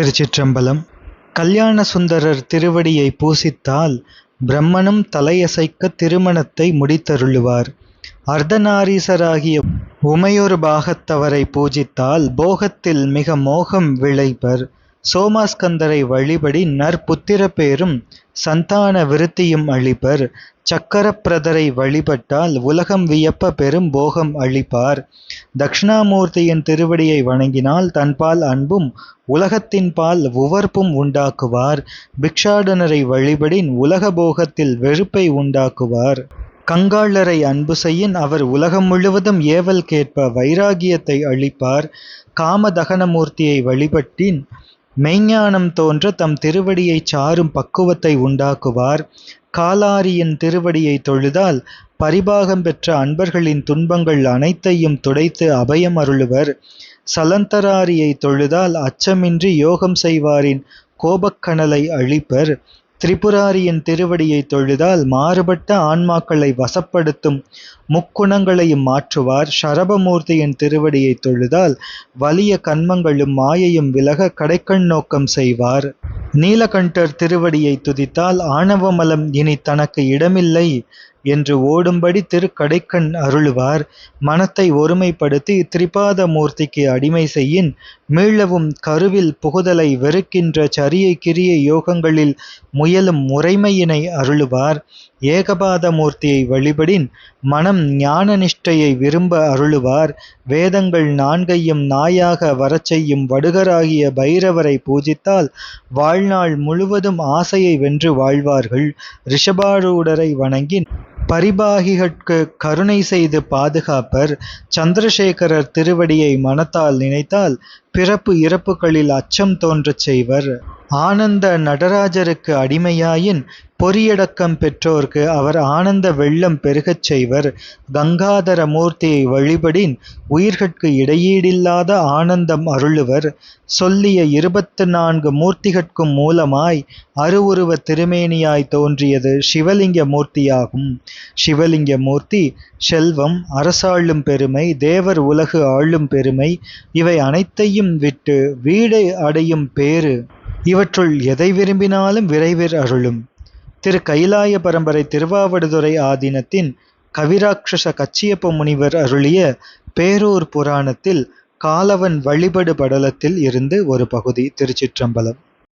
திருச்சிற்றம்பலம். கல்யாண சுந்தரர் திருவடியை பூசித்தால் பிரம்மனும் தலையசைக்க திருமணத்தை முடித்தருளுவார். அர்த்தநாரீசராகிய உமையொரு பாகத்தவரை பூஜித்தால் போகத்தில் மிக மோகம் விளைபர். சோமாஸ்கந்தரை வழிபடி நற்புத்திர பேரும் சந்தான விருத்தியும் அளிப்பர். சக்கரப்பிரதரை வழிபட்டால் உலகம் வியப்ப பெரும் போகம் அளிப்பார். தக்ஷணாமூர்த்தியின் திருவடியை வணங்கினால் தன்பால் அன்பும் உலகத்தின்பால் உவர்ப்பும் உண்டாக்குவார். பிக்ஷாடனரை வழிபடின் உலக போகத்தில் வெறுப்பை உண்டாக்குவார். கங்காளரை அன்பு செய்யின் அவர் உலகம் முழுவதும் ஏவல் கேட்ப வைராகியத்தை அளிப்பார். காமதகனமூர்த்தியை வழிபட்டின் மெய்ஞானம் தோன்ற தம் திருவடியைச் சாரும் பக்குவத்தை உண்டாக்குவார். காலாரியின் திருவடியை தொழுதால் பரிபாகம் பெற்ற அன்பர்களின் துன்பங்கள் அனைத்தையும் துடைத்து அபயம் அருளுவர். சலந்தராரியை தொழுதால் அச்சமின்றி யோகம் செய்வாரின் கோபக்கணலை அழிப்பர். திரிபுராரியின் திருவடியை தொழுதால் மாறுபட்ட ஆன்மாக்களை வசப்படுத்தும் முக்குணங்களையும் மாற்றுவார். ஷரபமூர்த்தியின் திருவடியை தொழுதால் வலிய கண்மங்களும் மாயையும் விலக கடைக்கண் நோக்கம் செய்வார். நீலகண்டர் திருவடியை துதித்தால் ஆணவமலம் இனி தனக்கு இடமில்லை. என்று ஓடும்படி திருக்கடைக்கண் அருளுவார். மனத்தை ஒருமைப்படுத்தி திரிபாத மூர்த்திக்கு அடிமை செய்யின் மீளவும் கருவில் புகுதலை வெறுக்கின்ற சரியை கிரிய யோகங்களில் முயலும் முறைமையினை அருளுவார். ஏகபாத மூர்த்தியை வழிபடின் மனம் ஞான நிஷ்டையை விரும்ப அருளுவார். வேதங்கள் நான்கையும் நாயாக வரச் செய்யும் வடுகராகிய பைரவரை பூஜித்தால் வாழ்நாள் முழுவதும் ஆசையை வென்று வாழ்வார்கள். ரிஷபாரூடரை வணங்கின் பரிபாகிகட்கு கருணை செய்து பாதுகாப்பர் சந்திரசேகரர் திருவடியை மனத்தால் நினைத்தால் பிறப்பு இறப்புகளில் அச்சம் தோன்றச் செய்வர். ஆனந்த நடராஜருக்கு அடிமையாயின் பொறியடக்கம் பெற்றோர்க்கு அவர் ஆனந்த வெள்ளம் பெருகச் செய்வர். கங்காதர மூர்த்தியை வழிபடின் உயிர்கட்கு இடையீடில்லாத ஆனந்தம் அருளுவர். சொல்லிய இருபத்து நான்கு மூர்த்திகட்கும் மூலமாய் அருவுருவ திருமேனியாய் தோன்றியது சிவலிங்க மூர்த்தியாகும். சிவலிங்க மூர்த்தி செல்வம் அரசாளும் பெருமை தேவர் உலகு ஆளும் பெருமை இவை அனைத்தையும் விட்டு வீடை அடையும் பேறு. இவற்றுள் எதை விரும்பினாலும் விரைவில் அருளும். திரு கைலாய பரம்பரை திருவாவடுதுறை ஆதீனத்தின் கவிராட்சச கச்சியப்ப முனிவர் அருளிய பேரூர் புராணத்தில் காலவன் வழிபடு படலத்தில் இருந்து ஒரு பகுதி திருச்சிற்றம்பலம்.